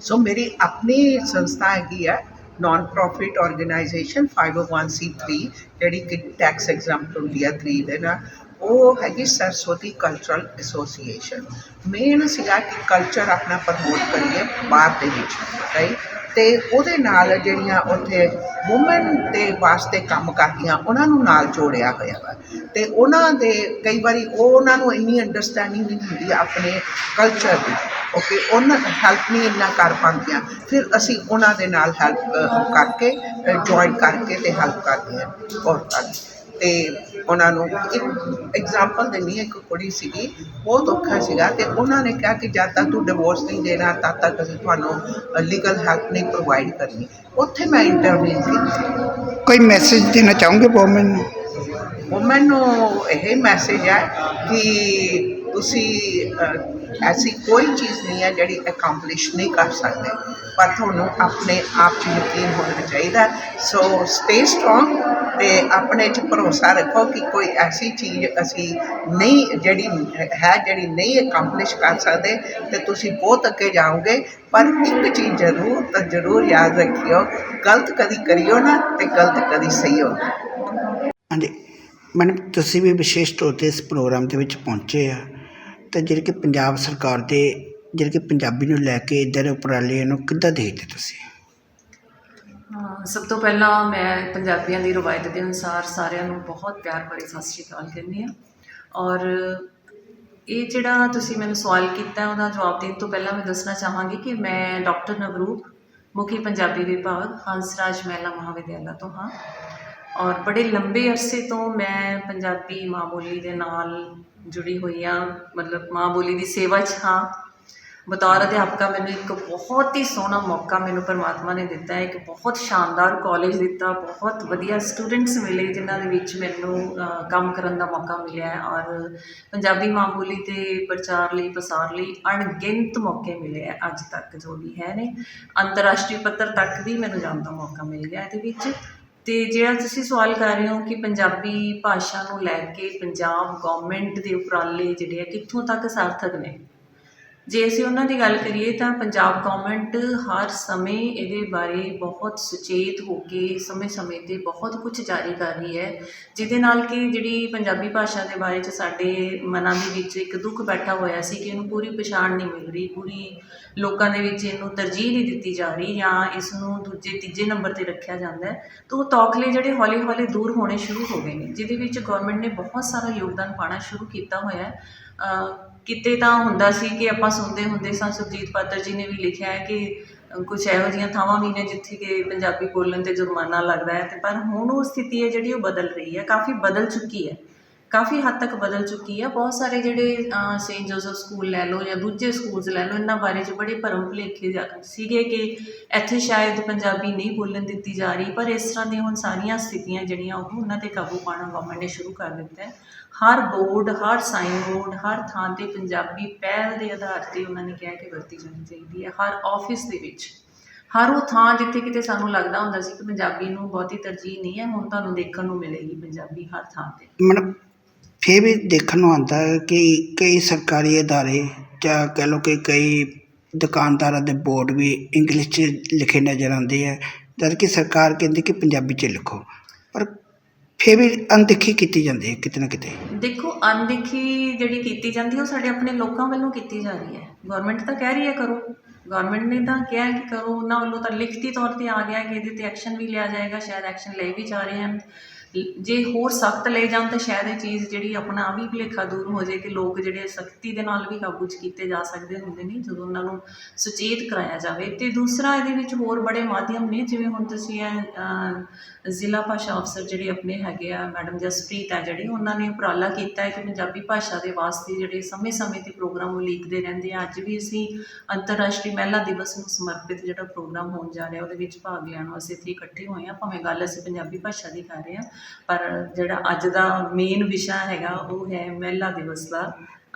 C: ਸੋ ਮੇਰੀ ਆਪਣੀ ਸੰਸਥਾ ਹੈਗੀ ਹੈ ਨਾਨ ਪ੍ਰੋਫਿਟ ਆਰਗੇਨਾਈਜੇਸ਼ਨ 501c3 ਜਿਹੜੀ ਕਿ ਟੈਕਸ ਐਗਜ਼ਾਮਪਟ ਹੁੰਦੀ ਆ 3 ਦੇ ਨਾਲ। ਉਹ ਹੈਗੀ ਸਰਸਵਤੀ ਕਲਚਰਲ ਐਸੋਸੀਏਸ਼ਨ ਮੇਨ ਸੀਗਾ ਕਿ ਕਲਚਰ ਆਪਣਾ ਪ੍ਰਮੋਟ ਕਰੀਏ ਬਾਹਰ ਦੇ ਵਿੱਚ ਰਾਈਟ ਤੇ ਉਹਦੇ ਨਾਲ ਜਿਹੜੀਆਂ ਉੱਥੇ ਔਮਨ ਦੇ ਵਾਸਤੇ ਕੰਮ ਕਰਦੀਆਂ, ਉਹਨਾਂ ਨੂੰ ਨਾਲ ਜੋੜਿਆ ਹੋਇਆ ਵਾ। ਤੇ ਉਹਨਾਂ ਦੇ ਕਈ ਵਾਰੀ ਉਹ ਉਹਨਾਂ ਨੂੰ ਇੰਨੀ ਅੰਡਰਸਟੈਂਡਿੰਗ ਨਹੀਂ ਹੁੰਦੀ ਆਪਣੇ ਕਲਚਰ ਦੀ ਓਕੇ ਉਹਨਾਂ ਹੈਲਪ ਨਹੀਂ ਇੰਨਾ ਕਰ ਪਾਉਂਦੀਆਂ। ਫਿਰ ਅਸੀਂ ਉਹਨਾਂ ਦੇ ਨਾਲ ਹੈਲਪ ਕਰਕੇ ਜੁਆਇਨ ਕਰਕੇ ਤੇ ਹੈਲਪ ਕਰਦੇ ਹਾਂ ਔਰਤਾਂ ਦੀ ਤੇ ਉਹਨਾਂ ਨੂੰ ਇੱਕ ਐਗਜ਼ਾਮਪਲ ਦਿੰਨੀ ਇੱਕ ਕੁੜੀ ਸੀਗੀ ਬਹੁਤ ਔਖਾ ਸੀਗਾ ਤੇ ਉਹਨਾਂ ਨੇ ਕਿਹਾ ਕਿ ਜਦ ਤੱਕ ਤੂੰ ਡਿਵੋਰਸ ਨਹੀਂ ਦੇਣਾ ਤਦ ਤੱਕ ਅਸੀਂ ਤੁਹਾਨੂੰ ਲੀਗਲ ਹੈਲਪ ਨਹੀਂ ਪ੍ਰੋਵਾਈਡ ਕਰਨੀ। ਉੱਥੇ ਮੈਂ ਇੰਟਰਵਿਊ ਕੀਤੀ
G: ਕੋਈ ਮੈਸੇਜ ਦੇਣਾ ਚਾਹੋਗੇ ਵੋਮਨ ਨੂੰ?
C: ਵੂਮਨ ਨੂੰ ਇਹ ਮੈਸੇਜ ਹੈ ਕਿ ਤੁਸੀਂ ਐਸੀ ਕੋਈ ਚੀਜ਼ ਨਹੀਂ ਹੈ ਜਿਹੜੀ ਅਕੰਪਲਿਸ਼ ਨਹੀਂ ਕਰ ਸਕਦੇ। ਪਰ ਤੁਹਾਨੂੰ ਆਪਣੇ ਆਪ 'ਚ ਯਕੀਨ ਹੋਣਾ ਚਾਹੀਦਾ ਸੋ ਸਟੇ ਸਟਰੋਂਗ ਤੇ ਆਪਣੇ 'ਚ ਭਰੋਸਾ ਰੱਖੋ ਕਿ ਕੋਈ ਐਸੀ ਚੀਜ਼ ਅਸੀਂ ਨਹੀਂ, ਜਿਹੜੀ ਹੈ, ਜਿਹੜੀ ਨਹੀਂ ਅਕੰਪਲਿਸ਼ ਕਰ ਸਕਦੇ, ਤੇ ਤੁਸੀਂ ਬਹੁਤ ਅੱਗੇ ਜਾਓਗੇ। ਪਰ ਇੱਕ ਚੀਜ਼ ਜ਼ਰੂਰ ਤਾਂ ਜ਼ਰੂਰ ਯਾਦ ਰੱਖਿਓ, ਗਲਤ ਕਦੀ ਕਰਿਓ ਨਾ ਤੇ ਗਲਤ ਕਦੀ ਸਹੀ ਹੋਣਾ
G: ਹਾਂਜੀ। ਮੈਡਮ, ਤੁਸੀਂ ਵੀ ਵਿਸ਼ੇਸ਼ ਤੌਰ ਤੇ ਇਸ ਪ੍ਰੋਗਰਾਮ ਦੇ ਵਿੱਚ ਪਹੁੰਚੇ ਆ। ਤੇ ਜਿਹੜੇ ਕਿ ਪੰਜਾਬ ਸਰਕਾਰ ਦੇ, ਜਿਹੜੇ ਕਿ ਪੰਜਾਬੀ ਨੂੰ ਲੈ ਕੇ ਇੱਧਰ ਉਪਰਾਲੇ ਨੂੰ ਕਿੱਦਾਂ ਦੇਖਦੇ ਤੁਸੀਂ?
D: ਸਭ ਤੋਂ ਪਹਿਲਾਂ ਮੈਂ ਪੰਜਾਬੀਆਂ ਦੀ ਰਵਾਇਤ ਦੇ ਅਨੁਸਾਰ ਸਾਰਿਆਂ ਨੂੰ ਬਹੁਤ ਪਿਆਰ ਭਰੀ ਸਤਿ ਸ਼੍ਰੀ ਅਕਾਲ ਕਹਿੰਦੀ ਹਾਂ। ਔਰ ਇਹ ਜਿਹੜਾ ਤੁਸੀਂ ਮੈਨੂੰ ਸਵਾਲ ਕੀਤਾ, ਉਹਦਾ ਜਵਾਬ ਦੇਣ ਤੋਂ ਪਹਿਲਾਂ ਮੈਂ ਦੱਸਣਾ ਚਾਹਾਂਗੀ ਕਿ ਮੈਂ ਡਾਕਟਰ ਨਵਰੂਪ, ਮੁਖੀ ਪੰਜਾਬੀ ਵਿਭਾਗ, ਹੰਸਰਾਜ ਮਹਿਲਾ ਮਹਾਵਿਦਿਆਲਾ ਤੋਂ ਹਾਂ। ਔਰ ਬੜੇ ਲੰਬੇ ਅਰਸੇ ਤੋਂ ਮੈਂ ਪੰਜਾਬੀ ਮਾਂ ਬੋਲੀ ਦੇ ਨਾਲ ਜੁੜੀ ਹੋਈ ਹਾਂ ਮਤਲਬ ਮਾਂ ਬੋਲੀ ਦੀ ਸੇਵਾ 'ਚ ਹਾਂ। ਬਤੌਰ ਅਧਿਆਪਕਾ ਮੈਨੂੰ ਇੱਕ ਬਹੁਤ ਹੀ ਸੋਹਣਾ ਮੌਕਾ ਮੈਨੂੰ ਪਰਮਾਤਮਾ ਨੇ ਦਿੱਤਾ ਹੈ, ਇੱਕ ਬਹੁਤ ਸ਼ਾਨਦਾਰ ਕਾਲਜ ਦਿੱਤਾ, ਬਹੁਤ ਵਧੀਆ ਸਟੂਡੈਂਟਸ ਮਿਲੇ, ਜਿਨ੍ਹਾਂ ਦੇ ਵਿੱਚ ਮੈਨੂੰ ਕੰਮ ਕਰਨ ਦਾ ਮੌਕਾ ਮਿਲਿਆ ਹੈ ਔਰ ਪੰਜਾਬੀ ਮਾਂ ਬੋਲੀ ਦੇ ਪ੍ਰਚਾਰ ਲਈ, ਪ੍ਰਸਾਰ ਲਈ ਅਣਗਿਣਤ ਮੌਕੇ ਮਿਲੇ ਹੈ, ਅੱਜ ਤੱਕ ਜੋ ਵੀ ਹੈ ਨੇ। ਅੰਤਰਰਾਸ਼ਟਰੀ ਪੱਧਰ ਤੱਕ ਵੀ ਮੈਨੂੰ ਜਾਣ ਦਾ ਮੌਕਾ ਮਿਲ ਗਿਆ ਇਹਦੇ ਵਿੱਚ। ਅਤੇ ਜਿਹੜਾ ਤੁਸੀਂ ਸਵਾਲ ਕਰ ਰਹੇ ਹੋ ਕਿ ਪੰਜਾਬੀ ਭਾਸ਼ਾ ਨੂੰ ਲੈ ਕੇ ਪੰਜਾਬ ਗੌਰਮੈਂਟ ਦੇ ਉਪਰਾਲੇ ਜਿਹੜੇ ਆ ਕਿੱਥੋਂ ਤੱਕ ਸਾਰਥਕ ਨੇ? ਜੇ ਅਸੀਂ ਉਹਨਾਂ ਦੀ ਗੱਲ ਕਰੀਏ ਤਾਂ ਪੰਜਾਬ ਗੌਰਮੈਂਟ ਹਰ ਸਮੇਂ ਇਹਦੇ ਬਾਰੇ ਬਹੁਤ ਸੁਚੇਤ ਹੋ ਕੇ ਸਮੇਂ-ਸਮੇਂ ਤੇ ਬਹੁਤ ਕੁਝ ਜਾਰੀ ਕਰ ਰਹੀ ਹੈ, ਜਿਹਦੇ ਨਾਲ ਕਿ ਜਿਹੜੀ ਪੰਜਾਬੀ ਭਾਸ਼ਾ ਦੇ ਬਾਰੇ ਚ ਸਾਡੇ ਮਨਾਂ ਦੇ ਵਿੱਚ ਇੱਕ ਦੁੱਖ ਬੈਠਾ ਹੋਇਆ ਸੀ ਕਿ ਇਹਨੂੰ ਪੂਰੀ ਪਛਾਣ ਨਹੀਂ ਮਿਲ ਰਹੀ, ਪੂਰੀ ਲੋਕਾਂ ਦੇ ਵਿੱਚ ਇਹਨੂੰ ਤਰਜੀਹ ਨਹੀਂ ਦਿੱਤੀ ਜਾ ਰਹੀ ਜਾਂ ਇਸ ਨੂੰ ਦੂਜੇ, ਤੀਜੇ ਨੰਬਰ ਤੇ ਰੱਖਿਆ ਜਾਂਦਾ ਹੈ। ਤਾਂ ਉਹ ਤੌਖਲੇ ਜਿਹੜੇ ਹੌਲੀ-ਹੌਲੀ ਦੂਰ ਹੋਣੇ ਸ਼ੁਰੂ ਹੋ ਗਏ ਨੇ, ਜਿਹਦੇ ਵਿੱਚ ਗਵਰਨਮੈਂਟ ਨੇ ਬਹੁਤ ਸਾਰਾ ਯੋਗਦਾਨ ਪਾਣਾ ਸ਼ੁਰੂ ਕੀਤਾ ਹੋਇਆ ਕਿਤੇ ਤਾਂ ਹੁੰਦਾ ਸੀ ਕਿ ਆਪਾਂ ਸੁਣਦੇ ਹੁੰਦੇ ਸਾਂ, ਸੁਰਜੀਤ ਪਾਤਰ ਜੀ ਨੇ ਵੀ ਲਿਖਿਆ ਹੈ ਕਿ ਕੁਛ ਇਹੋ ਜਿਹੀਆਂ ਥਾਵਾਂ ਵੀ ਨੇ ਜਿੱਥੇ ਕਿ ਪੰਜਾਬੀ ਬੋਲਣ ਤੇ ਜੁਰਮਾਨਾ ਲੱਗਦਾ ਹੈ ਅਤੇ ਪਰ ਹੁਣ ਉਹ ਸਥਿਤੀ ਹੈ ਜਿਹੜੀ ਉਹ ਬਦਲ ਰਹੀ ਹੈ, ਕਾਫੀ ਬਦਲ ਚੁੱਕੀ ਹੈ। ਕਾਫੀ ਹੱਦ ਤੱਕ ਬਦਲ ਚੁੱਕੀ ਆ। ਬਹੁਤ ਸਾਰੇ ਜਿਹੜੇ ਸੇਂਟ ਜੋਸਫ ਸਕੂਲ ਲੈ ਲਓ ਜਾਂ ਦੂਜੇ ਸਕੂਲਸ ਲੈ ਲਓ, ਇਹਨਾਂ ਬਾਰੇ 'ਚ ਬੜੇ ਭਰਮ ਭੁਲੇਖੇ ਜਾ- ਸੀਗੇ ਕਿ ਇੱਥੇ ਸ਼ਾਇਦ ਪੰਜਾਬੀ ਨਹੀਂ ਬੋਲਣ ਦਿੱਤੀ ਜਾ ਰਹੀ, ਪਰ ਇਸ ਤਰ੍ਹਾਂ ਦੀਆਂ ਹੁਣ ਸਾਰੀਆਂ ਸਥਿਤੀਆਂ ਜਿਹੜੀਆਂ, ਉਹ ਉਹਨਾਂ ਤੇ ਕਾਬੂ ਪਾਉਣਾ ਗਵਰਨਮੈਂਟ ਨੇ ਸ਼ੁਰੂ ਕਰ ਦਿੱਤਾ ਹੈ। ਹਰ ਬੋਰਡ ਹਰ ਸਾਈਨ ਬੋਰਡ ਹਰ ਥਾਂ ਤੇ ਪੰਜਾਬੀ ਪਹਿਲ ਦੇ ਆਧਾਰ ਤੇ ਉਹਨਾਂ ਨੇ ਕਿਹਾ ਕਿ ਵਰਤੀ ਜਾਣੀ ਚਾਹੀਦੀ ਹੈ, ਹਰ ਆਫਿਸ ਦੇ ਵਿੱਚ। ਹਰ ਉਹ ਥਾਂ ਜਿੱਥੇ ਕਿਤੇ ਸਾਨੂੰ ਲੱਗਦਾ ਹੁੰਦਾ ਸੀ ਕਿ ਪੰਜਾਬੀ ਨੂੰ ਬਹੁਤੀ ਤਰਜੀਹ ਨਹੀਂ ਹੈ, ਹੁਣ ਤੁਹਾਨੂੰ ਦੇਖਣ ਨੂੰ ਮਿਲੇਗੀ ਪੰਜਾਬੀ ਹਰ ਥਾਂ ਤੇ।
G: ਮੈਡਮ ਫਿਰ ਵੀ ਦੇਖਣ ਨੂੰ ਆਉਂਦਾ ਹੈ ਕਿ ਕਈ ਸਰਕਾਰੀ ਅਦਾਰੇ ਜਾਂ ਕਹਿ ਲਓ ਕਿ ਕਈ ਦੁਕਾਨਦਾਰਾਂ ਦੇ ਬੋਰਡ ਵੀ ਇੰਗਲਿਸ਼ 'ਚ ਲਿਖੇ ਨਜ਼ਰ ਆਉਂਦੇ ਹੈ ਜਦਕਿ ਸਰਕਾਰ ਕਹਿੰਦੀ ਕਿ ਪੰਜਾਬੀ 'ਚ ਲਿਖੋ। ਪਰ ਫਿਰ ਵੀ ਅਣਦੇਖੀ ਕੀਤੀ ਜਾਂਦੀ ਹੈ ਕਿਤੇ ਨਾ ਕਿਤੇ।
D: ਦੇਖੋ, ਅਣਦੇਖੀ ਜਿਹੜੀ ਕੀਤੀ ਜਾਂਦੀ ਹੈ, ਉਹ ਸਾਡੇ ਆਪਣੇ ਲੋਕਾਂ ਵੱਲੋਂ ਕੀਤੀ ਜਾ ਰਹੀ ਹੈ। ਗਵਰਨਮੈਂਟ ਤਾਂ ਕਹਿ ਰਹੀ ਹੈ ਕਰੋ। ਗਵਰਨਮੈਂਟ ਨੇ ਤਾਂ ਕਿਹਾ ਕਿ ਕਰੋ। ਉਹਨਾਂ ਵੱਲੋਂ ਤਾਂ ਲਿਖਤੀ ਤੌਰ ਤੇ ਆ ਗਿਆ ਕਿ ਇਹਦੇ ਤੇ ਐਕਸ਼ਨ ਵੀ ਲਿਆ ਜਾਏਗਾ, ਸ਼ਾਇਦ ਐਕਸ਼ਨ ਲਏ ਵੀ ਜਾ ਰਹੇ ਹਨ। ਜੇ ਹੋਰ ਸਖਤ ਲਏ ਜਾਣ ਤਾਂ ਸ਼ਾਇਦ ਇਹ ਚੀਜ਼ ਜਿਹੜੀ ਆਪਣਾ ਆ ਵੀ ਭੁਲੇਖਾ ਦੂਰ ਹੋ ਜਾਏ ਕਿ ਲੋਕ ਜਿਹੜੇ ਸਖਤੀ ਦੇ ਨਾਲ ਵੀ ਕਾਬੂ 'ਚ ਕੀਤੇ ਜਾ ਸਕਦੇ ਹੁੰਦੇ ਨੇ ਜਦੋਂ ਉਹਨਾਂ ਨੂੰ ਸੁਚੇਤ ਕਰਾਇਆ ਜਾਵੇ। ਤੇ ਦੂਸਰਾ ਇਹਦੇ ਵਿੱਚ ਹੋਰ ਬੜੇ ਮਾਧਿਅਮ ਨੇ, ਜਿਵੇਂ ਹੁਣ ਤੁਸੀਂ ਇਹ ਜ਼ਿਲ੍ਹਾ ਭਾਸ਼ਾ ਅਫਸਰ ਜਿਹੜੇ ਆਪਣੇ ਹੈਗੇ ਆ, ਮੈਡਮ ਜਸਪ੍ਰੀਤ ਆ ਜਿਹੜੇ, ਉਹਨਾਂ ਨੇ ਉਪਰਾਲਾ ਕੀਤਾ ਹੈ ਕਿ ਪੰਜਾਬੀ ਭਾਸ਼ਾ ਦੇ ਵਾਸਤੇ ਜਿਹੜੇ ਸਮੇਂ-ਸਮੇਂ ਤੇ ਪ੍ਰੋਗਰਾਮ ਉਹ ਲੀਕਦੇ ਰਹਿੰਦੇ ਆ। ਅੱਜ ਵੀ ਅਸੀਂ ਅੰਤਰਰਾਸ਼ਟਰੀ ਮਹਿਲਾ ਦਿਵਸ ਨੂੰ ਸਮਰਪਿਤ ਜਿਹੜਾ ਪ੍ਰੋਗਰਾਮ ਹੋਣ ਜਾ ਰਿਹਾ, ਉਹਦੇ ਵਿੱਚ ਭਾਗ ਲੈਣ ਵਾਸਤੇ ਇੱਥੇ ਇਕੱਠੇ ਹੋਏ ਆ। ਭਾਵੇਂ ਗੱਲ ਅਸੀਂ ਪੰਜਾਬੀ ਭਾਸ਼ਾ ਦੀ ਕਰ ਰਹੇ ਆ ਪਰ ਜਿਹੜਾ ਅੱਜ ਦਾ ਮੇਨ ਵਿਸ਼ਾ ਹੈਗਾ ਉਹ ਹੈ ਮਹਿਲਾ ਦਿਵਸ ਦਾ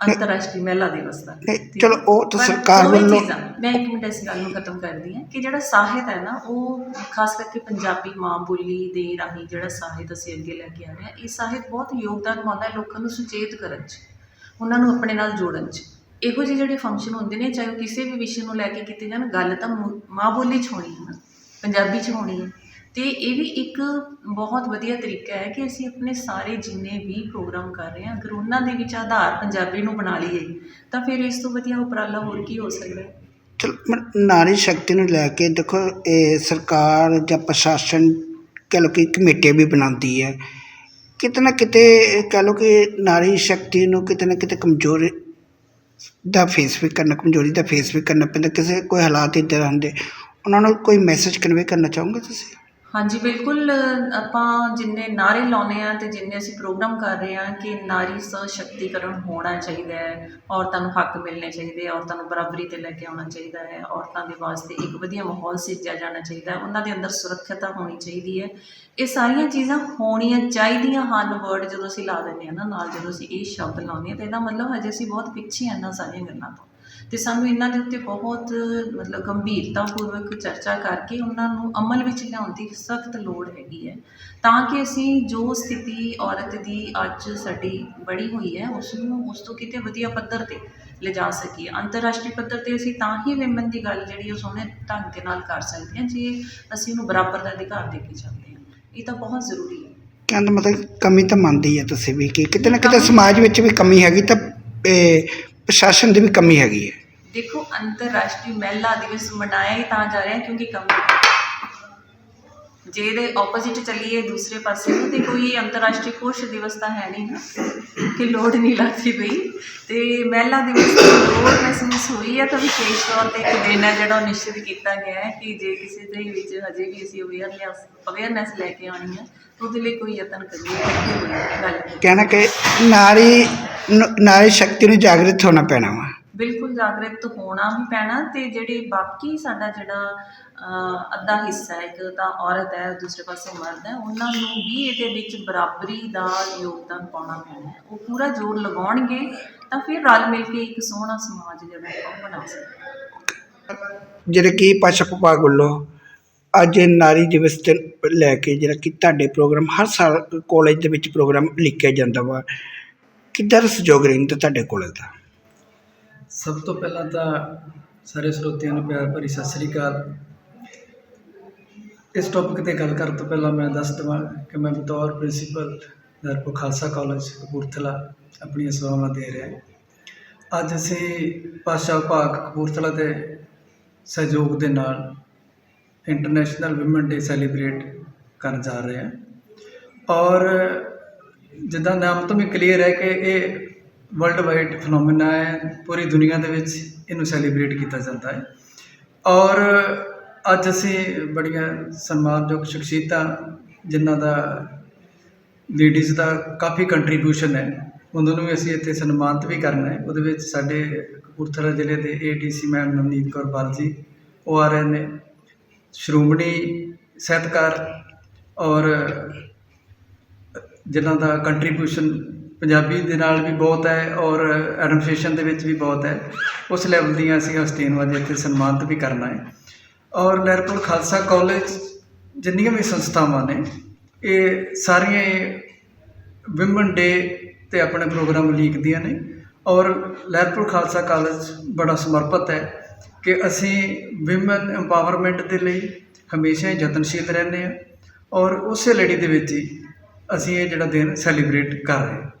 D: ਅੰਤਰਰਾਸ਼ਟਰੀ ਮਹਿਲਾ ਦਿਵਸ ਦਾ
G: ਚਲੋ। ਉਹ ਤਾਂ ਸਰਕਾਰ ਵੱਲੋਂ-
D: ਮੈਂ ਇੱਕ ਮਿੰਟ ਇਸ ਗੱਲ ਨੂੰ ਖਤਮ ਕਰਦੀ ਹਾਂ ਕਿ ਜਿਹੜਾ ਸਾਹਿਤ ਹੈ ਨਾ ਉਹ ਖਾਸ ਕਰਕੇ ਪੰਜਾਬੀ ਮਾਂ ਬੋਲੀ ਦੇ ਰਾਹੀਂ ਜਿਹੜਾ ਸਾਹਿਤ ਅਸੀਂ ਅੱਗੇ ਲੈ ਕੇ ਆ ਰਹੇ ਹਾਂ ਇਹ ਸਾਹਿਤ ਬਹੁਤ ਯੋਗਦਾਨ ਪਾਉਂਦਾ ਹੈ ਲੋਕਾਂ ਨੂੰ ਸੁਚੇਤ ਕਰਨ 'ਚ ਉਹਨਾਂ ਨੂੰ ਆਪਣੇ ਨਾਲ ਜੋੜਨ 'ਚ ਇਹੋ ਜਿਹੇ ਜਿਹੜੇ ਫੰਕਸ਼ਨ ਹੁੰਦੇ ਨੇ ਚਾਹੇ ਕਿਸੇ ਵੀ ਵਿਸ਼ੇ ਨੂੰ ਲੈ ਕੇ ਕੀਤੇ ਜਾਣ ਗੱਲ ਤਾਂ ਮੁ- ਮਾਂ ਬੋਲੀ 'ਚ ਹੋਣੀ ਹੈ ਨਾ ਪੰਜਾਬੀ 'ਚ ਹੋਣੀ ਹੈ ਤੇ ਇਹ ਵੀ ਇੱਕ ਬਹੁਤ ਵਧੀਆ ਤਰੀਕਾ ਹੈ ਕਿ ਅਸੀਂ ਆਪਣੇ ਸਾਰੇ ਜਿੰਨੇ ਵੀ ਪ੍ਰੋਗਰਾਮ ਕਰ ਰਹੇ ਹਾਂ, ਅਗਰ ਉਹਨਾਂ ਦੇ ਵਿੱਚ ਆਧਾਰ ਪੰਜਾਬੀ ਨੂੰ ਬਣਾ ਲਈਏ, ਤਾਂ ਫਿਰ ਇਸ ਤੋਂ ਵਧੀਆ ਉਪਰਾਲਾ ਹੋਰ ਕੀ ਹੋ ਸਕਦਾ ਹੈ?
G: ਚਲੋ ਨਾਰੀ ਸ਼ਕਤੀ ਨੂੰ ਲੈ ਕੇ ਦੇਖੋ, ਇਹ ਸਰਕਾਰ ਜਾਂ ਪ੍ਰਸ਼ਾਸਨ ਕਹਿ ਲਓ ਕਿ ਕਮੇਟੀ ਵੀ ਬਣਾਉਂਦੀ ਹੈ। ਕਿਤੇ ਨਾ ਕਿਤੇ ਕਹਿ ਲਓ ਕਿ ਨਾਰੀ ਸ਼ਕਤੀ ਨੂੰ ਕਿਤੇ ਨਾ ਕਿਤੇ ਕਮਜ਼ੋਰੀ ਦਾ ਫੇਸ ਵੀ ਕਰਨਾ, ਕਮਜ਼ੋਰੀ ਦਾ ਫੇਸ ਵੀ ਕਰਨਾ ਪੈਂਦਾ, ਕਿਸੇ ਕੋਈ ਹਾਲਾਤ ਇੱਦਾਂ ਹੁੰਦੇ, ਉਹਨਾਂ ਨੂੰ ਕੋਈ ਮੈਸੇਜ ਕਨਵੇ ਕਰਨਾ ਚਾਹੋਗੇ ਤੁਸੀਂ?
D: ਹਾਂਜੀ, ਬਿਲਕੁਲ, ਆਪਾਂ ਜਿੰਨੇ ਨਾਅਰੇ ਲਾਉਂਦੇ ਹਾਂ ਅਤੇ ਜਿੰਨੇ ਅਸੀਂ ਪ੍ਰੋਗਰਾਮ ਕਰ ਰਹੇ ਹਾਂ ਕਿ ਨਾਰੀ ਸਸ਼ਕਤੀਕਰਨ ਹੋਣਾ ਚਾਹੀਦਾ ਹੈ, ਔਰਤਾਂ ਨੂੰ ਹੱਕ ਮਿਲਣੇ ਚਾਹੀਦੇ ਆ ਔਰਤਾਂ ਨੂੰ ਬਰਾਬਰੀ ਤੇ ਲੈ ਕੇ ਆਉਣਾ ਚਾਹੀਦਾ ਹੈ, ਔਰਤਾਂ ਦੇ ਵਾਸਤੇ ਇੱਕ ਵਧੀਆ ਮਾਹੌਲ ਸਿਰਜਿਆ ਜਾਣਾ ਚਾਹੀਦਾ ਉਹਨਾਂ ਦੇ ਅੰਦਰ ਸੁਰੱਖਿਅਤਾ ਹੋਣੀ ਚਾਹੀਦੀ ਹੈ। ਇਹ ਸਾਰੀਆਂ ਚੀਜ਼ਾਂ ਹੋਣੀਆਂ ਚਾਹੀਦੀਆਂ ਹਨ ਵਰਡ ਜਦੋਂ ਅਸੀਂ ਲਾ ਦਿੰਦੇ ਹਾਂ ਨਾ, ਨਾਲ ਜਦੋਂ ਅਸੀਂ ਇਹ ਸ਼ਬਦ ਲਾਉਂਦੇ ਹਾਂ, ਤਾਂ ਇਹਦਾ ਮਤਲਬ ਹਜੇ ਅਸੀਂ ਬਹੁਤ ਪਿੱਛੇ ਹਾਂ ਇਹਨਾਂ ਸਾਰੀਆਂ ਗੱਲਾਂ ਤੋਂ। ਤੇ ਸਾਨੂੰ ਇਹਨਾਂ ਦੇ ਉੱਤੇ ਬਹੁਤ ਮਤਲਬ ਗੰਭੀਰਤਾਪੂਰਵਕ ਚਰਚਾ ਕਰਕੇ ਉਹਨਾਂ ਨੂੰ ਅਮਲ ਵਿੱਚ ਲਿਆਉਣ ਦੀ ਸਖਤ ਲੋੜ ਹੈਗੀ ਹੈ। ਤਾਂ ਕਿ ਅਸੀਂ ਜੋ ਸਥਿਤੀ ਔਰਤ ਦੀ ਅੱਜ ਸਾਡੀ ਬੜੀ ਹੋਈ ਹੈ ਉਸ ਨੂੰ ਉਸ ਤੋਂ ਕਿਤੇ ਵਧੀਆ ਪੱਧਰ ਤੇ ਲਿਜਾ ਸਕੀਏ। ਅੰਤਰਰਾਸ਼ਟਰੀ ਪੱਧਰ ਤੇ ਅਸੀਂ ਤਾਂ ਹੀ ਵਿਮਨ ਦੀ ਗੱਲ ਜਿਹੜੀ ਉਹ ਸੋਹਣੇ ਢੰਗ ਦੇ ਨਾਲ ਕਰ ਸਕਦੇ ਹਾਂ ਜੇ ਅਸੀਂ ਉਹਨੂੰ ਬਰਾਬਰ ਦਾ ਅਧਿਕਾਰ ਦੇ ਕੇ ਚੱਲਦੇ ਹਾਂ। ਇਹ ਤਾਂ ਬਹੁਤ ਜ਼ਰੂਰੀ ਹੈ।
G: ਕਹਿਣ ਦਾ ਮਤਲਬ ਕਮੀ ਤਾਂ ਮੰਨਦੀ ਹੈ ਤੁਸੀਂ ਵੀ ਕਿ ਕਿਤੇ ਨਾ ਕਿਤੇ ਸਮਾਜ ਵਿੱਚ ਵੀ ਕਮੀ ਹੈਗੀ ਤਾਂ ਇਹ ਪ੍ਰਸ਼ਾਸਨ ਦੀ ਵੀ ਕਮੀ ਹੈਗੀ ਹੈ।
D: ਦੇਖੋ, ਅੰਤਰਰਾਸ਼ਟਰੀ ਮਹਿਲਾ ਦਿਵਸ ਮਨਾਇਆ ਹੀ ਤਾਂ ਜਾ ਰਿਹਾ ਕਿਉਂਕਿ ਕਮੀ ਜੇ ਇਹਦੇ ਆਪੋਜ਼ਿਟ ਚੱਲੀਏ ਦੂਸਰੇ ਪਾਸੇ ਨੂੰ ਤੇ ਕੋਈ ਅੰਤਰਰਾਸ਼ਟਰੀ ਪੁਰਸ਼ ਦਿਵਸ ਤਾਂ ਹੈ ਨਹੀਂ ਨਾ, ਕਿ ਲੋੜ ਨਹੀਂ ਲੱਗਦੀ ਪਈ। ਤੇ ਮਹਿਲਾ ਦਿਵਸ ਦੀ ਲੋੜ ਮਹਿਸੂਸ ਹੋਈ ਹੈ ਤਾਂ ਵਿਸ਼ੇਸ਼ ਤੌਰ ਤੇ ਇੱਕ ਦਿਨ ਹੈ ਜਿਹੜਾ ਉਹ ਨਿਸ਼ਚਿਤ ਕੀਤਾ ਗਿਆ ਹੈ ਕਿ ਜੇ ਕਿਸੇ ਦੇ ਵਿੱਚ ਹਜੇ ਵੀ ਅਸੀਂ ਅਵੇਅਰਨੈਸ ਅਵੇਅਰਨੈਸ ਲੈ ਕੇ ਆਉਣੀ ਹੈ ਉਹਦੇ ਲਈ ਕੋਈ ਯਤਨ ਕਰੀਏ ਇਕੱਠੇ ਗੱਲ
G: ਕਹਿਣਾ ਕਿ ਨਾਰੀ, ਨੂੰ- ਨਾਰੀ ਸ਼ਕਤੀ ਨੂੰ ਜਾਗਰਿਤ ਹੋਣਾ ਪੈਣਾ ਵਾ।
D: ਬਿਲਕੁਲ ਜਾਗਰਤ ਹੋਣਾ ਵੀ ਪੈਣਾ ਤੇ ਜਿਹੜੇ ਬਾਕੀ ਸਾਡਾ ਜਿਹੜਾ ਅੱਧਾ ਹਿੱਸਾ ਹੈ, ਇੱਕ ਤਾਂ ਔਰਤ ਹੈ ਦੂਸਰੇ ਪਾਸੇ ਮਰਦ ਹੈ ਉਹਨਾਂ ਨੂੰ ਵੀ ਇਹਦੇ ਵਿੱਚ ਬਰਾਬਰੀ ਦਾ ਯੋਗਦਾਨ ਪਾਉਣਾ ਪੈਣਾ ਉਹ ਪੂਰਾ ਜ਼ੋਰ ਲਗਾਉਣਗੇ ਤਾਂ ਫਿਰ ਰਲ ਮਿਲ ਕੇ ਇੱਕ ਸੋਹਣਾ ਸਮਾਜ ਜਿਹੜਾ ਉਹ ਬਣਾ ਸਕਦੇ
G: ਜਿਹੜੇ ਕਿ ਭਾਸ਼ਾ ਵਿਭਾਗ ਵੱਲੋਂ ਅੱਜ ਨਾਰੀ ਦਿਵਸ ਤੇ ਲੈ ਕੇ ਜਿਹੜਾ ਕਿ ਤੁਹਾਡੇ ਪ੍ਰੋਗਰਾਮ ਹਰ ਸਾਲ ਕਾਲਜ ਦੇ ਵਿੱਚ ਪ੍ਰੋਗਰਾਮ ਲਿਖਿਆ ਜਾਂਦਾ ਵਾ ਕਿੱਦਾਂ ਦਾ ਸਹਿਯੋਗ ਰਹਿੰਦਾ ਤੁਹਾਡੇ ਕਾਲਜ ਦਾ
E: ਸਭ ਤੋਂ ਪਹਿਲਾਂ ਤਾਂ ਸਾਰੇ ਸਰੋਤਿਆਂ ਨੂੰ ਪਿਆਰ ਭਰੀ ਸਤਿ ਸ੍ਰੀ ਅਕਾਲ। ਇਸ ਟੌਪਿਕ ਤੇ ਗੱਲ ਕਰਨ ਤੋਂ ਪਹਿਲਾਂ ਮੈਂ ਦੱਸ ਦੇਵਾਂ ਕਿ ਮੈਂ ਬਤੌਰ ਪ੍ਰਿੰਸੀਪਲ ਦਰਪੋ ਖਾਲਸਾ ਕਾਲਜ ਕਪੂਰਥਲਾ ਆਪਣੀਆਂ ਸੇਵਾਵਾਂ ਦੇ ਰਿਹਾ ਅੱਜ ਅਸੀਂ ਭਾਸ਼ਾ ਵਿਭਾਗ ਕਪੂਰਥਲਾ ਦੇ ਸਹਿਯੋਗ ਦੇ ਨਾਲ ਇੰਟਰਨੈਸ਼ਨਲ ਔਮਨ ਡੇ ਸੈਲੀਬ੍ਰੇਟ ਕਰਨ ਜਾ ਰਹੇ ਹਾਂ। ਔਰ ਜਿੱਦਾਂ ਨਾਮ ਤੋਂ ਵੀ ਕਲੀਅਰ ਹੈ ਕਿ ਇਹ ਵਰਲਡ ਵਾਈਡ ਫਨੋਮੇਨਾ ਹੈ, ਪੂਰੀ ਦੁਨੀਆ ਦੇ ਵਿੱਚ ਇਹਨੂੰ ਸੈਲੀਬ੍ਰੇਟ ਕੀਤਾ ਜਾਂਦਾ ਹੈ। ਔਰ ਅੱਜ ਅਸੀਂ ਬੜੀਆਂ ਸਨਮਾਨਯੋਗ ਸ਼ਖਸੀਅਤਾਂ, ਜਿਨ੍ਹਾਂ ਦਾ ਲੇਡੀਜ਼ ਦਾ ਕਾਫੀ ਕੰਟਰੀਬਿਊਸ਼ਨ ਹੈ, ਉਹਨਾਂ ਨੂੰ ਵੀ ਅਸੀਂ ਇੱਥੇ ਸਨਮਾਨਿਤ ਵੀ ਕਰਨਾ ਹੈ। ਉਹਦੇ ਵਿੱਚ ਸਾਡੇ ਕਪੂਰਥਲਾ ਜ਼ਿਲ੍ਹੇ ਦੇ ਏਡੀਸੀ ਮੈਮ ਨਵਨੀਤ ਕੌਰ ਬਾਲ ਜੀ ਉਹ ਆ ਰਹੇ ਨੇ, ਸ਼੍ਰੋਮਣੀ ਸਾਹਿਤਕਾਰ ਔਰ ਜਿਨ੍ਹਾਂ ਦਾ ਕੰਟਰੀਬਿਊਸ਼ਨ ਪੰਜਾਬੀ ਦੇ ਨਾਲ ਵੀ ਬਹੁਤ ਹੈ ਔਰ ਐਡਮਿਨਿਸਟ੍ਰੇਸ਼ਨ ਦੇ ਵਿੱਚ ਵੀ ਬਹੁਤ ਹੈ। ਉਸ ਲੈਵਲ ਦੀਆਂ ਅਸੀਂ ਹਸਤੀਆਂ ਅੱਜ ਇੱਥੇ ਸਨਮਾਨਿਤ ਵੀ ਕਰਨਾ ਹੈ। ਔਰ ਲਹਿਰਪੁਰ ਖਾਲਸਾ ਕਾਲਜ ਜਿੰਨੀਆਂ ਵੀ ਸੰਸਥਾਵਾਂ ਨੇ, ਇਹ ਸਾਰੀਆਂ ਵਿਮਨ ਡੇ ਤੇ ਆਪਣੇ ਪ੍ਰੋਗਰਾਮ ਲੀਕਦੀਆਂ ਨੇ। ਔਰ ਲਹਿਰਪੁਰ ਖਾਲਸਾ ਕਾਲਜ ਬੜਾ ਸਮਰਪਿਤ ਹੈ ਕਿ ਅਸੀਂ ਵਿਮਨ ਐਮਪਾਵਰਮੈਂਟ ਦੇ ਲਈ ਹਮੇਸ਼ਾ ਹੀ ਯਤਨਸ਼ੀਲ ਰਹਿੰਦੇ ਹਾਂ। ਔਰ ਉਸੇ ਲੜੀ ਦੇ ਵਿੱਚ ਹੀ ਅਸੀਂ ਇਹ ਜਿਹੜਾ ਦਿਨ ਸੈਲੀਬ੍ਰੇਟ ਕਰ ਰਹੇ ਹਾਂ।